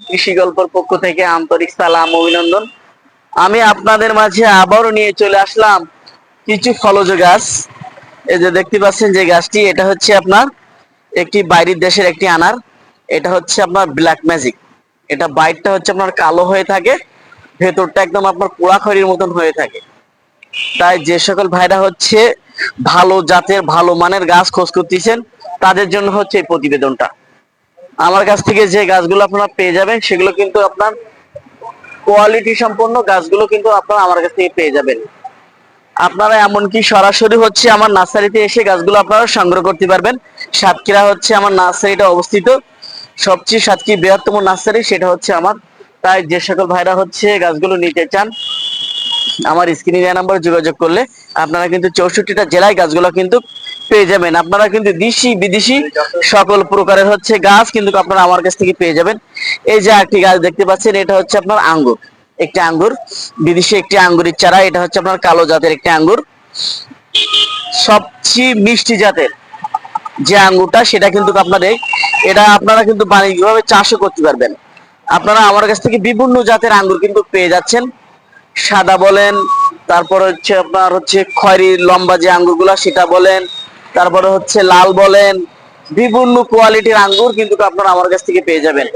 কৃষি গল্পের পক্ষ থেকে আন্তরিক সালাম, অভিনন্দন। আমি আপনাদের মাঝে আবারও নিয়ে চলে আসলাম কিছু ফলজ গাছ। এই যে দেখতে পাচ্ছেন যে গাছটি, এটা হচ্ছে আপনার একটি বাইরের দেশের একটি আনার। এটা হচ্ছে আপনার ব্ল্যাক ম্যাজিক এটা বাইরটা হচ্ছে আপনার কালো হয়ে থাকে, ভেতরটা একদম আপনার পোড়া খড়ির মতন হয়ে থাকে। তাই যে সকল ভাইরা হচ্ছে ভালো জাতের, ভালো মানের গাছ খোঁজ করতেছেন, তাদের জন্য হচ্ছে এই প্রতিবেদনটা। আমার কাছ থেকে যে গাছগুলো আপনারা পেয়ে যাবেন, সেগুলো কিন্তু আপনার কোয়ালিটি সম্পন্ন গাছগুলো কিন্তু আপনারা আমার কাছ থেকে পেয়ে যাবেন। আপনারা এমনকি সরাসরি হচ্ছে আমার নার্সারিতে এসে গাছগুলো আপনারা সংগ্রহ করতে পারবেন। সাতক্ষীরা হচ্ছে আমার নার্সারিটা অবস্থিত। সবচেয়ে সাতক্ষীরা বৃহত্তম নার্সারি, সেটা হচ্ছে আমার। তাই যে সকল ভাইরা হচ্ছে গাছগুলো নিতে চান, আমার স্ক্রিনে দেওয়া নাম্বারে যোগাযোগ করলে আপনারা কিন্তু চৌষট্টিটা জেলায় গাছগুলো কিন্তু পেয়ে যাবেন। আপনারা কিন্তু দেশি, বিদেশি সকল প্রকারের হচ্ছে গাছ কিন্তু আপনারা আমার কাছ থেকে পেয়ে যাবেন। এই যে একটি গাছ দেখতে পাচ্ছেন, এটা হচ্ছে আপনার আঙ্গুর। একটি আঙ্গুর, বিদেশি একটি আঙ্গুরের চারা, এটা হচ্ছে আপনার কালো জাতের একটি আঙ্গুর। সবচেয়ে মিষ্টি জাতের যে আঙ্গুরটা, সেটা কিন্তু আপনাদের, এটা আপনারা কিন্তু বাণিজ্যিকভাবে চাষও করতে পারবেন। আপনারা আমার কাছ থেকে বিভিন্ন জাতের আঙ্গুর কিন্তু পেয়ে যাচ্ছেন। সাদা বলেন, তারপর হচ্ছে আপনার হচ্ছে খয়েরি, লম্বা যে আঙ্গুরগুলো, সেটা বলেন তারপরে হচ্ছে লাল বলেন, বিভিন্ন কোয়ালিটির আঙ্গুর কিন্তু আপনারা আমার কাছ থেকে পেয়ে যাবেন।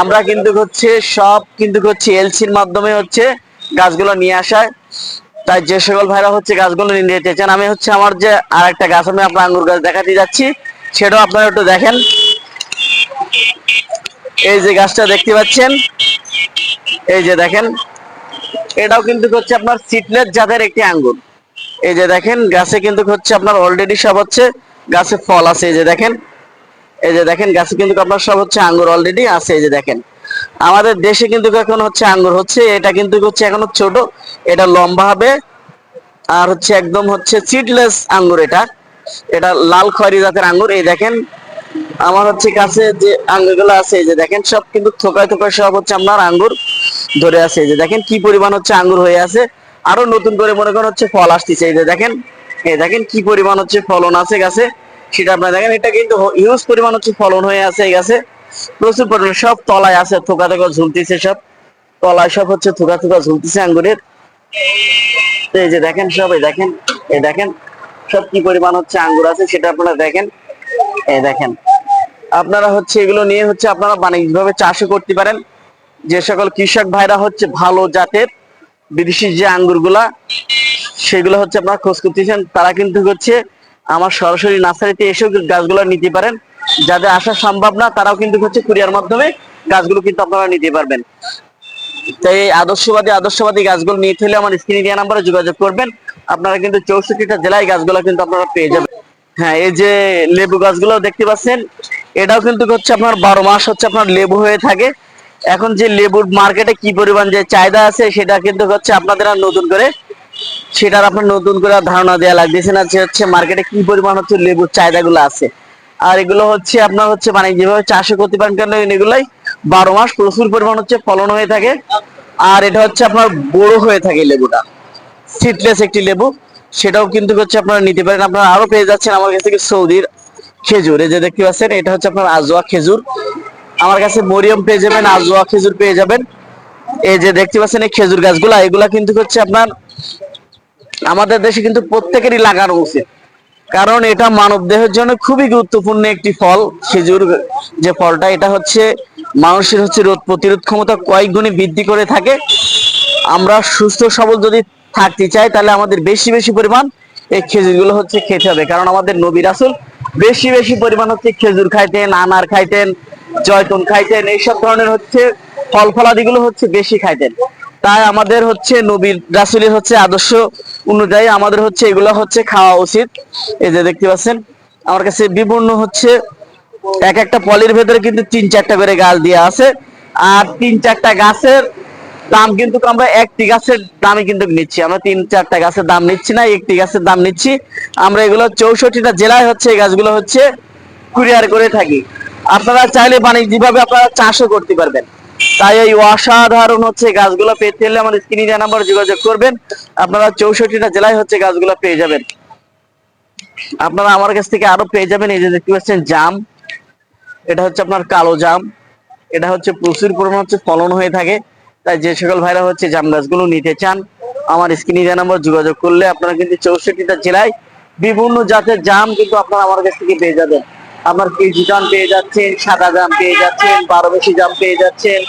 আমরা কিন্তু হচ্ছে সব কিন্তু হচ্ছে এলসির মাধ্যমে হচ্ছে গাছগুলো নিয়ে আসায়। তাই যে সকল ভাইরা হচ্ছে গাছগুলো নিয়ে যেতে চান, আমি হচ্ছে আমার যে আর একটা গাছ, আমি আপনার আঙ্গুর গাছ দেখাতে যাচ্ছি। সেটাও আপনারা একটু দেখেন। এই যে গাছটা দেখতে পাচ্ছেন, এই যে দেখেন, এটাও কিন্তু হচ্ছে আপনার সিটলেস জাতের একটি আঙ্গুর। এই যে দেখেন, গাছে কিন্তু হচ্ছে আপনার অলরেডি সব হচ্ছে গাছে ফল আছে, এই যে দেখেন। এই যে দেখেন, গাছে কিন্তু আপনার সব হচ্ছে আঙ্গুর অলরেডি আছে, এই যে দেখেন। আমাদের দেশে কিন্তু এখন হচ্ছে আঙ্গুর হচ্ছে, এটা কিন্তু হচ্ছে এখনও ছোট, এটা লম্বা হবে, আর হচ্ছে একদম হচ্ছে সিডলেস আঙ্গুর এটা। এটা লাল খয়রি জাতের আঙ্গুর, এই দেখেন। আমার হচ্ছে কাছে যে আঙ্গুরগুলো আছে, এই যে দেখেন, সব কিন্তু থোকায় থোকায় সব হচ্ছে আপনার আঙ্গুর ধরে আছে, এই যে দেখেন, কি পরিমাণ হচ্ছে আঙ্গুর হয়ে আছে। আরও নতুন করে মনে করেন হচ্ছে ফল আসতেছে। এই যে দেখেন, এই দেখেন কি পরিমাণ হচ্ছে ফলন আছে গাছে। সেটা আপনারা দেখেন, এটা কিন্তু হিউজ পরিমাণ হচ্ছে ফলন হয়ে আছে এই গাছে। প্রচুর পরিমাণে সব তলায় আছে, থোকা থোকা ঝুলতেছে সব। তলায় সব হচ্ছে থোকা থোকা ঝুলতেছে আঙ্গুরের। এই যে দেখেন সব, এই দেখেন এই দেখেন, সব কি পরিমাণ হচ্ছে আঙ্গুর আছে সেটা আপনারা দেখেন। এই দেখেন, আপনারা হচ্ছে এগুলো নিয়ে হচ্ছে আপনারা বাণিজ্যিকভাবে চাষও করতে পারেন। যে সকল কৃষক ভাইরা হচ্ছে ভালো জাতের বিদেশি যে আঙ্গুরগুলা, সেগুলো হচ্ছে আপনারা খোঁজ করতেছেন। তারা কিন্তু হচ্ছে আমার সরাসরি নার্সারিতে এসেও গাছগুলো নিতে পারেন। যাদের আসা সম্ভব না, তারাও কিন্তু হচ্ছে কুরিয়ার মাধ্যমে গাছগুলো কিন্তু আপনারা নিতে পারবেন। তাই এই আদর্শবাদী আদর্শবাদী গাছগুলো নিতে হলে আমার স্ক্রিনে দেওয়া নাম্বারে যোগাযোগ করবেন। আপনারা কিন্তু চৌষট্টিটা জেলায় গাছগুলো কিন্তু আপনারা পেয়ে যাবেন। হ্যাঁ এই যে লেবু গাছগুলো দেখতে পাচ্ছেন, এটাও কিন্তু হচ্ছে আপনার বারো মাস হচ্ছে আপনার লেবু হয়ে থাকে। এখন যে লেবুর মার্কেটে কি পরিমাণ যে চাহিদা আছে, সেটা কিন্তু হচ্ছে আপনাদের আর নতুন করে সেটার আপনার নতুন করে ধারণা দেওয়া লাগতেছে না যে হচ্ছে মার্কেটে কি পরিমাণ হচ্ছে লেবুর চাহিদাগুলো আছে। আর এগুলো হচ্ছে আপনার হচ্ছে মানে যেভাবে চাষও করতে পারেন কেন এগুলাই বারো মাস প্রচুর পরিমাণ হচ্ছে ফলন হয়ে থাকে, আর এটা হচ্ছে আপনার বড় হয়ে থাকে লেবুটা। সিডলেস একটি লেবু, সেটাও কিন্তু হচ্ছে আপনারা নিতে পারেন। আপনারা আরও পেয়ে যাচ্ছেন আমার কাছ থেকে সৌদির খেজুর। এই যে দেখতে পাচ্ছেন, এটা হচ্ছে আপনার আজোয়া খেজুর। আমার কাছে মরিয়ম পেয়ে যাবেন আজোয়া খেজুর পেয়ে যাবেন। এই যে দেখতে পাচ্ছেন এই খেজুর গাছগুলা এগুলা কিন্তু হচ্ছে আপনার আমাদের দেশে কিন্তু প্রত্যেকেরই লাগানো উচিত কারণ এটা মানব দেহের জন্য খুবই গুরুত্বপূর্ণ একটি ফল খেজুর যে ফলটা এটা হচ্ছে মানুষের হচ্ছে রোগ প্রতিরোধ ক্ষমতা কয়েক গুণে বৃদ্ধি করে থাকে। আমরা সুস্থ সবল যদি থাকতে চাই তাহলে আমাদের বেশি বেশি পরিমাণ এই খেজুরগুলো হচ্ছে খেতে হবে। কারণ আমাদের নবী রাসুল বেশি বেশি পরিমাণ হচ্ছে খেজুর খাইতেন আনার খাইতেন জয়তুন খাইতেন, এইসব ধরনের হচ্ছে ফল ফলাদিগুলো হচ্ছে বেশি খাইতেন। তাই আমাদের হচ্ছে নবীর রাসুলের হচ্ছে আদর্শ অনুযায়ী আমাদের হচ্ছে এগুলো হচ্ছে খাওয়া উচিত। এই যে দেখতে পাচ্ছেন, আমার কাছে বিভিন্ন হচ্ছে এক একটা পলির ভেতরে কিন্তু তিন চারটা করে গাছ দেওয়া আছে। আর তিন চারটা গাছের দাম কিন্তু আমরা একটি গাছের দামই কিন্তু নিচ্ছি। আমরা তিন চারটা গাছের দাম নিচ্ছি না, একটি গাছের দাম নিচ্ছি। আমরা এগুলো চৌষট্টিটা জেলায় হচ্ছে এই গাছগুলো হচ্ছে কুরিয়ার করে থাকি। আপনারা চাইলে বাণিজ্যিকভাবে আপনারা চাষও করতে পারবেন। তাই এই অসাধারণ হচ্ছে গাছগুলো পেতে হলে আমার স্ক্রিনে নাম্বার যোগাযোগ করবেন। আপনারা চৌষট্টিটা জেলায় হচ্ছে গাছগুলো পেয়ে যাবেন। আপনারা আমার কাছ থেকে আরও পেয়ে যাবেন, এই যে দেখতে পাচ্ছেন জাম। এটা হচ্ছে আপনার কালো জাম। এটা হচ্ছে প্রচুর পরিমাণ হচ্ছে ফলন হয়ে থাকে। তাই যে সকল ভাইরা হচ্ছে জাম গাছগুলো নিতে চান, আমার স্ক্রিনে যে নাম্বার যোগাযোগ করলে আপনারা কিন্তু চৌষট্টিটা জেলায় বিভিন্ন জাতের জাম কিন্তু আপনারা আমার কাছ থেকে পেয়ে যাবেন। আপনার কেজি জাম পেয়ে যাচ্ছেন, সাদা জাম পেয়ে যাচ্ছেন, বারো বেশি জাম পেয়ে যাচ্ছেন,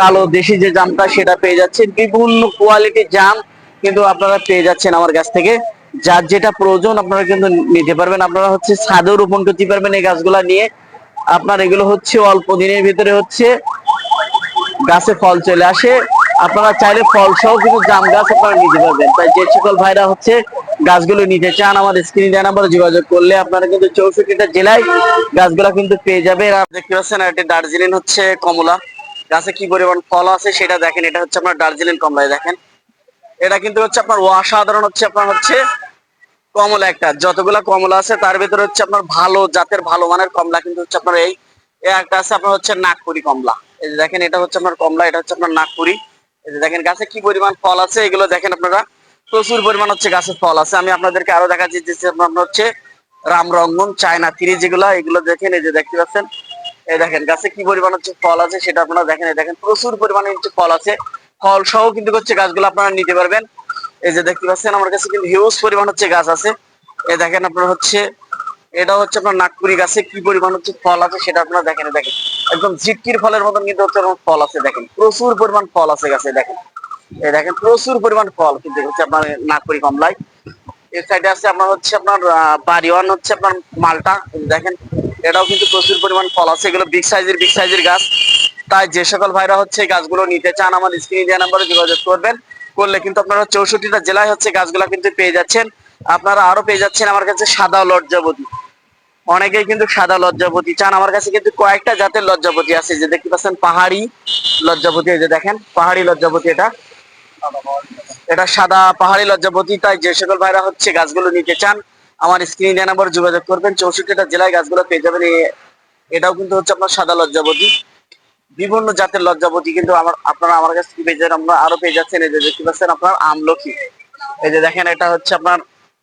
কালো দেশি যে জামটা সেটা পেয়ে যাচ্ছেন, বিভিন্ন কোয়ালিটির জাম কিন্তু আপনারা পেয়ে যাচ্ছেন আমার কাছ থেকে। যার যেটা প্রয়োজন আপনারা কিন্তু নিতে পারবেন। আপনারা হচ্ছে ছাদেও রোপণ করতে পারবেন এই গাছগুলা নিয়ে। আপনার এগুলো হচ্ছে অল্প দিনের ভিতরে হচ্ছে গাছে ফল চলে আসে। আপনারা চাইলে ফল সহ কিন্তু জাম গাছ আপনারা নিতে পারবেন। তাই যে সকল ভাইরা হচ্ছে গাছগুলো নিতে চান আমার স্ক্রিন দেওয়া নাম্বারে যোগাযোগ করলে আপনারা কিন্তু চৌষট্টিটা জেলায় গাছগুলো কিন্তু পেয়ে যাবে আর দেখতে পাচ্ছেন এটি দার্জিলিং হচ্ছে কমলা। গাছে কি পরিমাণ ফল আছে সেটা দেখেন, এটা হচ্ছে আপনার দার্জিলিং কমলায় দেখেন। এটা কিন্তু হচ্ছে আপনার অসাধারণ হচ্ছে, আপনার হচ্ছে কমলা একটা। যতগুলা কমলা আছে, তার ভিতরে হচ্ছে আপনার ভালো, জাতের ভালো মানের কমলা কিন্তু হচ্ছে আপনার এই একটা আছে আপনার হচ্ছে নাগপুরি কমলা। এই যে দেখেন, এটা হচ্ছে আপনার কমলা, এটা হচ্ছে আপনার নাগপুরি। এই যে দেখেন, গাছে কি পরিমাণ ফল আছে, এগুলো দেখেন আপনারা। প্রচুর পরিমাণ হচ্ছে গাছের ফল আছে। আমি আপনাদেরকে আরও দেখাচ্ছি যে আপনার হচ্ছে রামরঙ্গন চায়না থ্রি যেগুলো, এগুলো দেখেন, এই যে দেখতে পাচ্ছেন। এই দেখেন, গাছে কি পরিমাণ হচ্ছে ফল আছে সেটা আপনারা দেখেন, এই দেখেন, প্রচুর পরিমাণে হচ্ছে ফল আছে। ফল সহ কিন্তু হচ্ছে গাছগুলো আপনারা নিতে পারবেন। এই যে দেখতে পাচ্ছেন, আমার কাছে কিন্তু হিউজ পরিমাণ হচ্ছে গাছ আছে। এই দেখেন, আপনার হচ্ছে, এটা হচ্ছে আপনার নাগপুরি গাছে কি পরিমাণ হচ্ছে ফল আছে সেটা আপনারা দেখেন দেখেন। একদম ঝিটকির ফলের মতন কিন্তু হচ্ছে ফল আছে, দেখেন। প্রচুর পরিমাণ ফল আছে গাছে, দেখেন। দেখেন, প্রচুর পরিমাণ ফল কিন্তু হচ্ছে আপনার নাগপুরি কমলায়। এর সাইডে আছে আপনার হচ্ছে আপনার বাড়িওয়ান হচ্ছে আপনার মালটা, দেখেন, এটাও কিন্তু প্রচুর পরিমাণ ফল আছে। এগুলো বিগ সাইজের বিগ সাইজের গাছ। তাই যে সকল ভাইরা হচ্ছে গাছগুলো নিতে চান আমার স্ক্রিনে দেওয়া নাম্বারে যোগাযোগ করবেন। করলে কিন্তু আপনারা চৌষট্টিটা জেলায় হচ্ছে গাছগুলা কিন্তু পেয়ে যাচ্ছেন। আপনারা আরও পেয়ে যাচ্ছেন আমার কাছে সাদা লজ্জাবতী। অনেকেই কিন্তু সাদা লজ্জাপতি চান। আমার কাছে কিন্তু কয়েকটা জাতের লজ্জাপতি আছে। যে দেখতে পাচ্ছেন, পাহাড়ি লজ্জাপতি এই যে দেখেন, পাহাড়ি লজ্জাপতি এটা। এটা সাদা পাহাড়ি লজ্জাপতি তাই যে সকল ভাইরা হচ্ছে গাছগুলো নিতে চান, আমার স্ক্রিন দেওয়া নাম্বার যোগাযোগ করবেন। চৌষট্টিটা জেলায় গাছগুলো পেয়ে যাবেন। এটাও কিন্তু হচ্ছে আপনার সাদা লজ্জাপতি বিভিন্ন জাতের লজ্জাপতি কিন্তু আমার, আপনারা আমার কাছ থেকে পেয়ে যাবেন। আমরা আরও পেয়ে যাচ্ছেন। এই যে দেখতে পাচ্ছেন আপনার আমলকি। এই যে দেখেন, এটা হচ্ছে আপনার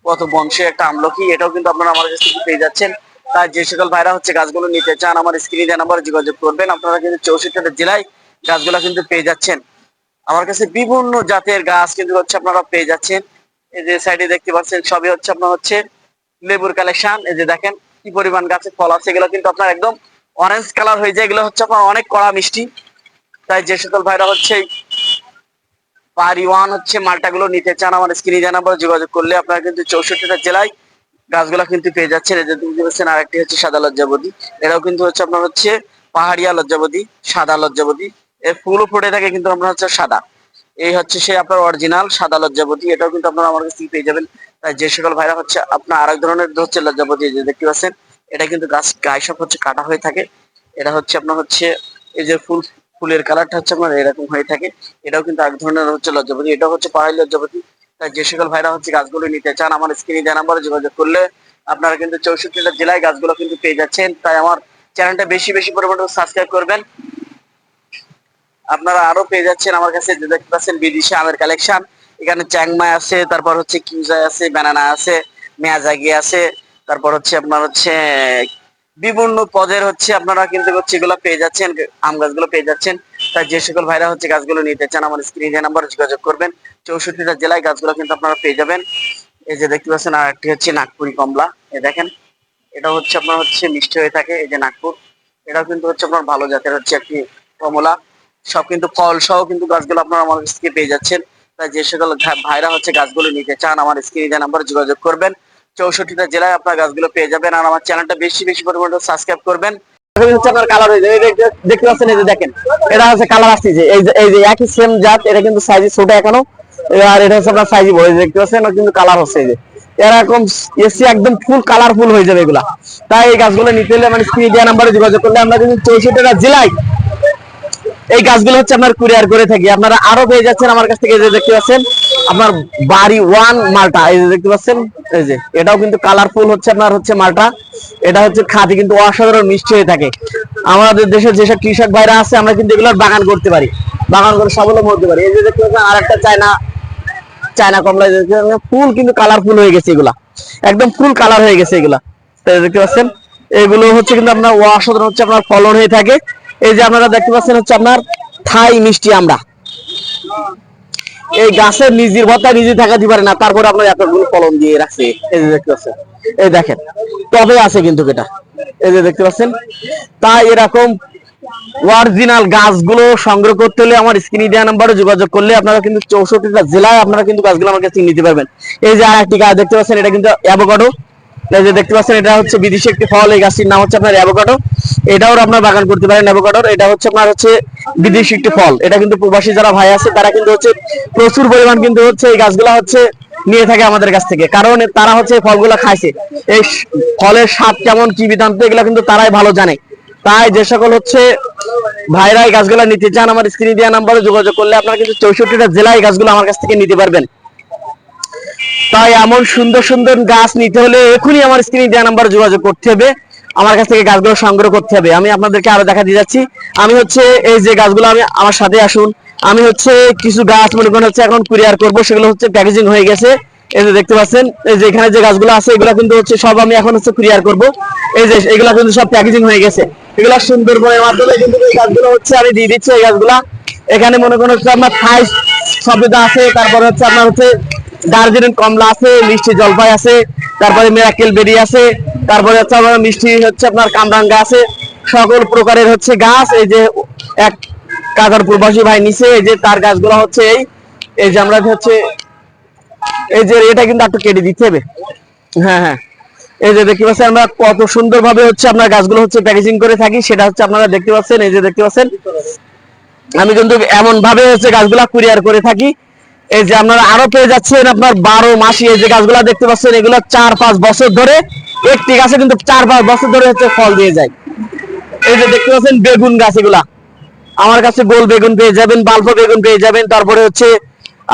কত বংশের একটা আমলকি। এটাও কিন্তু আপনারা আমার কাছ থেকে পেয়ে যাচ্ছেন। তাই যে সকল ভাইরা হচ্ছে গাছগুলো নিতে চান, আমার স্ক্রিনে দেওয়া নাম্বারে যোগাযোগ করবেন। আপনারা কিন্তু চৌষট্টিটা জেলায় গাছগুলো কিন্তু পেয়ে যাচ্ছেন। আমার কাছে বিভিন্ন জাতের গাছ কিন্তু হচ্ছে আপনারা পেয়ে যাচ্ছেন। এই যে সাইডে দেখতে পাচ্ছেন, সবই হচ্ছে আপনার হচ্ছে লেবুর কালেকশন এই যে দেখেন কি পরিমাণ গাছে ফল আছে, এগুলো কিন্তু আপনার একদম অরেঞ্জ কালার হয়ে যায়। এগুলো হচ্ছে আপনার অনেক কড়া মিষ্টি। তাই যে সকল ভাইরা হচ্ছে পারি ওয়ান হচ্ছে মালটাগুলো নিতে চান, আমার স্ক্রিনে জানাবার যোগাযোগ করলে আপনারা কিন্তু চৌষট্টিটা জেলায় গাছগুলা কিন্তু পেয়ে যাচ্ছেন। এই যে দেখতে পাচ্ছেন আরেকটি হচ্ছে সাদা লজ্জাবতী। এরাও কিন্তু হচ্ছে আপনার হচ্ছে পাহাড়িয়া লজ্জাবতী, সাদা লজ্জাবতী। এর ফুলও ফুটে থাকে কিন্তু আপনার হচ্ছে সাদা। এই হচ্ছে সে আপনার অরিজিনাল সাদা লজ্জাপতি এটাও কিন্তু আপনারা আমার কাছ থেকে পেয়ে যাবেন। তাই যে সকল ভাইরা হচ্ছে আপনার আরেক ধরনের হচ্ছে লজ্জাপতি যে দেখতে পাচ্ছেন, এটা কিন্তু গাছ গায়ে সব হচ্ছে কাটা হয়ে থাকে। এটা হচ্ছে আপনার হচ্ছে এই যে ফুল, ফুলের কালারটা হচ্ছে আপনার এরকম হয়ে থাকে। এটাও কিন্তু এক ধরনের হচ্ছে লজ্জাপতি এটাও হচ্ছে পাহাড়ি লজ্জাপতি তাই যে সকল ভাইরা হচ্ছে গাছগুলো নিতে চান, আমার স্ক্রিনে দেওয়া নাম্বারে যোগাযোগ করলে আপনারা কিন্তু চৌষট্টিটা জেলায় গাছগুলো কিন্তু পেয়ে যাচ্ছেন। তাই আমার চ্যানেলটা বেশি বেশি পরিমাণে সাবস্ক্রাইব করবেন। আপনারা আরও পেয়ে যাচ্ছেন আমার কাছে যে দেখতে পাচ্ছেন বিদেশি আমের কালেকশন এখানে চ্যাংমাই আছে, তারপর হচ্ছে কিউজাই আছে, ব্যানানা আছে মেয়াজাগি আছে, তারপর হচ্ছে আপনার হচ্ছে, বিভিন্ন পদের হচ্ছে আপনারা কিন্তু হচ্ছে এগুলো পেয়ে যাচ্ছেন, আম গাছগুলো পেয়ে যাচ্ছেন। তাই যে সকল ভাইরা হচ্ছে গাছগুলো নিতে চান, আমার স্ক্রিনে নাম্বার যোগাযোগ করবেন। চৌষট্টিটা জেলায় গাছগুলো কিন্তু আপনারা পেয়ে যাবেন। এই যে দেখতে পাচ্ছেন, আর একটি হচ্ছে নাগপুরি কমলা এ দেখেন। এটা হচ্ছে আপনার হচ্ছে মিষ্টি হয়ে থাকে, এই যে নাগপুর। এটাও কিন্তু হচ্ছে আপনার ভালো জাতের হচ্ছে একটি কমলা। সব কিন্তু ফল সহ কিন্তু গাছগুলো আপনারা আমার কাছ থেকে পেয়ে যাচ্ছেন। তাই যে সকল ভাইরা হচ্ছে গাছগুলো নিতে চান, আমার স্ক্রিনে নাম্বার যোগাযোগ করবেন। চৌষট্টিটা জেলায় আপনার গাছগুলো পেয়ে যাবেন আর আমার চ্যানেলটা বেশি বেশি পরিমাণে সাবস্ক্রাইব করবেন। এই যে যে যে যে একই সেম এটা কিন্তু ছোট এখনও। আর এটা হচ্ছে আপনার দেখতে পাচ্ছেন কিন্তু কালার হচ্ছে এই যে। এরকম এসি একদম ফুল কালারফুল হয়ে যাবে এগুলা। তাই এই নিতে মানে নাম্বারে যোগাযোগ করলে আমরা কিন্তু চৌষট্টিটা জেলায় এই গাছগুলো হচ্ছে আপনার কুরিয়ার করে থাকি। আপনারা আরও পেয়ে যাচ্ছেন আমার কাছ থেকে দেখতে পাচ্ছেন, আপনার বাড়ি ওয়ান মালটা, এই যে দেখতে পাচ্ছেন, এই যে, এটাও কিন্তু কালারফুল হচ্ছে আপনার হচ্ছে মালটা। এটা হচ্ছে খাঁটি, কিন্তু অসাধারণ মিষ্টি হয়ে থাকে। আমাদের দেশের যেসব কৃষক ভাইরা আছে, আমরা কিন্তু এগুলোর বাগান করতে পারি। বাগান করে স্বাবলম্বী হতে পারি এই যে দেখতে পাচ্ছেন আর একটা চায়না চায়না কমলা ফুল কিন্তু কালারফুল হয়ে গেছে এগুলা। একদম ফুল কালার হয়ে গেছে এগুলা। দেখতে পাচ্ছেন, এগুলো হচ্ছে কিন্তু আপনার অসাধারণ হচ্ছে আপনার ফলন হয়ে থাকে। এই যে আপনারা দেখতে পাচ্ছেন হচ্ছে আপনার থাই মিষ্টি আমরা। এই গাছের নিজের ভত্তা নিজে থাকা দিতে পারে না, তারপরে আপনার এতগুলো কলম দিয়ে রাখছে। এই যে দেখতে পাচ্ছেন, এই দেখেন তবে আছে কিন্তু এটা। এই যে দেখতে পাচ্ছেন, তাই এরকম অরিজিনাল গাছগুলো সংগ্রহ করতে হলে আমার স্ক্রিনে দেওয়া নাম্বারে যোগাযোগ করলে আপনারা কিন্তু চৌষট্টিটা জেলায় আপনারা কিন্তু গাছগুলো আমার কাছে নিতে পারবেন। এই যে আর একটি গাছ দেখতে পাচ্ছেন, এটা কিন্তু অ্যাভোকাডো দেখতে পাচ্ছেন, এটা হচ্ছে বিদেশি একটি ফল। এই গাছটির নাম হচ্ছে আপনার অ্যাভোকাডো। এটাও আপনার বাগান করতে পারেন, অ্যাভোকাডোর। এটা হচ্ছে আপনার হচ্ছে বিদেশি একটি ফল। এটা কিন্তু প্রবাসী যারা ভাই আছে, তারা কিন্তু হচ্ছে প্রচুর পরিমাণ কিন্তু হচ্ছে এই হচ্ছে নিয়ে থাকে আমাদের কাছ থেকে। কারণ তারা হচ্ছে ফলগুলো খাইছে। এই ফলের স্বাদ কেমন, কি বিধান্ত এগুলো কিন্তু তারাই ভালো জানে। তাই যে সকল হচ্ছে ভাইরা এই গাছগুলো নিতে চান, আমার স্ক্রিনে দেওয়া নাম্বারে যোগাযোগ করলে আপনারা কিন্তু চৌষট্টিটা জেলায় গাছগুলো আমার কাছ থেকে নিতে পারবেন। তাই এমন সুন্দর সুন্দর গাছ নিতে হলে এখনই আমার স্ক্রিনে দেওয়া নাম্বারে যোগাযোগ করতে হবে। আমার কাছ থেকে গাছগুলো সংগ্রহ করতে হবে। আমি আপনাদেরকে আরও দেখা দিয়ে যাচ্ছি। আমি হচ্ছে এই যে গাছগুলো, আমি আমার সাথে আসুন। আমি হচ্ছে কিছু গাছ মনে করেন হচ্ছে এখন কুরিয়ার করব, সেগুলো হচ্ছে প্যাকেজিং হয়ে গেছে। এই যে দেখতে পাচ্ছেন, এই যে এখানে যে গাছগুলো আছে, এগুলো কিন্তু হচ্ছে সব আমি এখন হচ্ছে কুরিয়ার করব। এই যে এগুলো কিন্তু সব প্যাকেজিং হয়ে গেছে। এগুলো সুন্দরবনের মাধ্যমে কিন্তু এই গাছগুলো হচ্ছে আমি দিয়ে দিচ্ছি, এই গাছগুলা। এখানে মনে করেন হচ্ছে আপনার থাই সবেদা আছে, তারপরে হচ্ছে আপনার হচ্ছে দার্জিলিং কমলা আছে, মিষ্টি জলপাই আছে, তারপরে মেরাকেল বেরি আছে, তারপরে হচ্ছে আপনার মিষ্টি হচ্ছে আপনার কামরাঙ্গা আছে। সকল প্রকারের হচ্ছে গাছ, এই যে এক কাকার প্রবাসী ভাই নিচে এই যে তার গাছগুলো হচ্ছে এই এই যে আমরা হচ্ছে, এই যে এটা কিন্তু একটু কেটে দিতে হবে। হ্যাঁ হ্যাঁ। এই যে দেখতে পাচ্ছেন আমরা কত সুন্দর ভাবে হচ্ছে আপনার গাছগুলো হচ্ছে প্যাকেজিং করে থাকি, সেটা হচ্ছে আপনারা দেখতে পাচ্ছেন, এই যে দেখতে পাচ্ছেন। আমি কিন্তু এমন ভাবে হচ্ছে গাছগুলা কুরিয়ার করে থাকি। এই যে আপনারা আরও পেয়ে যাচ্ছেন আপনার বারো মাসি, এই যে গাছগুলা দেখতে পাচ্ছেন, এগুলো চার পাঁচ বছর ধরে, একটি গাছে কিন্তু চার পাঁচ বছর ধরে হচ্ছে ফল দিয়ে যায়। এই যে দেখতে পাচ্ছেন বেগুন গাছ এগুলা। আমার কাছে গোল বেগুন পেয়ে যাবেন, বাল্প বেগুন পেয়ে যাবেন, তারপরে হচ্ছে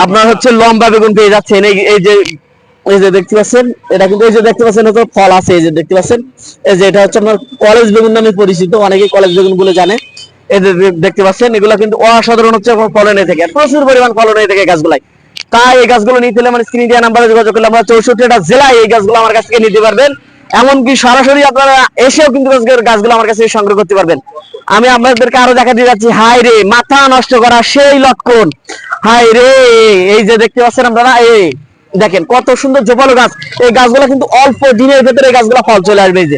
আপনার হচ্ছে লম্বা বেগুন পেয়ে যাচ্ছেন। এই এই যে এই যে দেখতে পাচ্ছেন, এটা কিন্তু এই যে দেখতে পাচ্ছেন ফল আছে, এই যে দেখতে পাচ্ছেন। এই যে এটা হচ্ছে আপনার কলেজ বেগুন নামে পরিচিত, অনেকেই কলেজ বেগুনগুলো জানে। দেখতে পাচ্ছেন, এগুলো কিন্তু অসাধারণ হচ্ছে ফলন থাকে, প্রচুর পরিমাণ ফলন হয়ে থাকে গাছগুলাই। তাই এই গাছগুলো নিতে হলে আমার স্ক্রিন দেওয়া নাম্বারে যোগাযোগ করলে আমরা চৌষট্টিটা জেলায় এই গাছগুলো আমার কাছ থেকে নিতে পারবেন। এমনকি সরাসরি আপনারা এসেও কিন্তু গাছগুলো আমার কাছে সংগ্রহ করতে পারবেন। আমি আপনাদেরকে আরও দেখা দিয়ে যাচ্ছি। হাই রে, মাথা নষ্ট করা সেই লক্ষণ। হাই রে, এই যে দেখতে পাচ্ছেন আপনারা, এই দেখেন কত সুন্দর জোপালো গাছ। এই গাছগুলো কিন্তু অল্প দিনের ভেতরে এই গাছগুলো ফল চলে আসবে এই যে।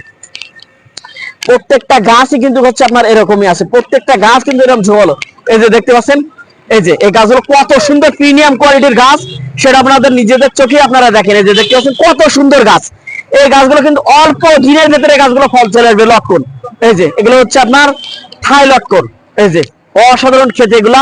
প্রত্যেকটা গাছই কিন্তু হচ্ছে আপনার এরকমই আছে। প্রত্যেকটা গাছ কিন্তু এরকম ঝোল এই যে দেখতে পাচ্ছেন? এই যে, এই গাছগুলো কত সুন্দর প্রিমিয়াম কোয়ালিটির গাছ, সেটা আপনাদের নিজেদের চোখে আপনারা দেখেন। এই যে দেখতে পাচ্ছেন, কত সুন্দর গাছ। এই গাছগুলো কিন্তু অল্প দিনের ভেতরে গাছগুলো ফল চলে আসবে লটকন। এই যে, এগুলো হচ্ছে আপনার থাই লটকন এই যে, অসাধারণ খেতে এগুলা।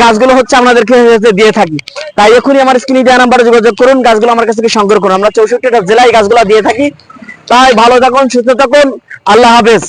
গাছগুলো হচ্ছে হচ্ছে দিয়ে থাকি। তাই এখনই আমার স্ক্রিনে দেওয়া নাম্বারে যোগাযোগ করুন, গাছগুলো আমার কাছ থেকে সংগ্রহ করুন। আমরা চৌষট্টিটা জেলায় গাছগুলো দিয়ে থাকি। তাই ভালো থাকুন, সুস্থ থাকুন। আল্লাহ হাফেজ।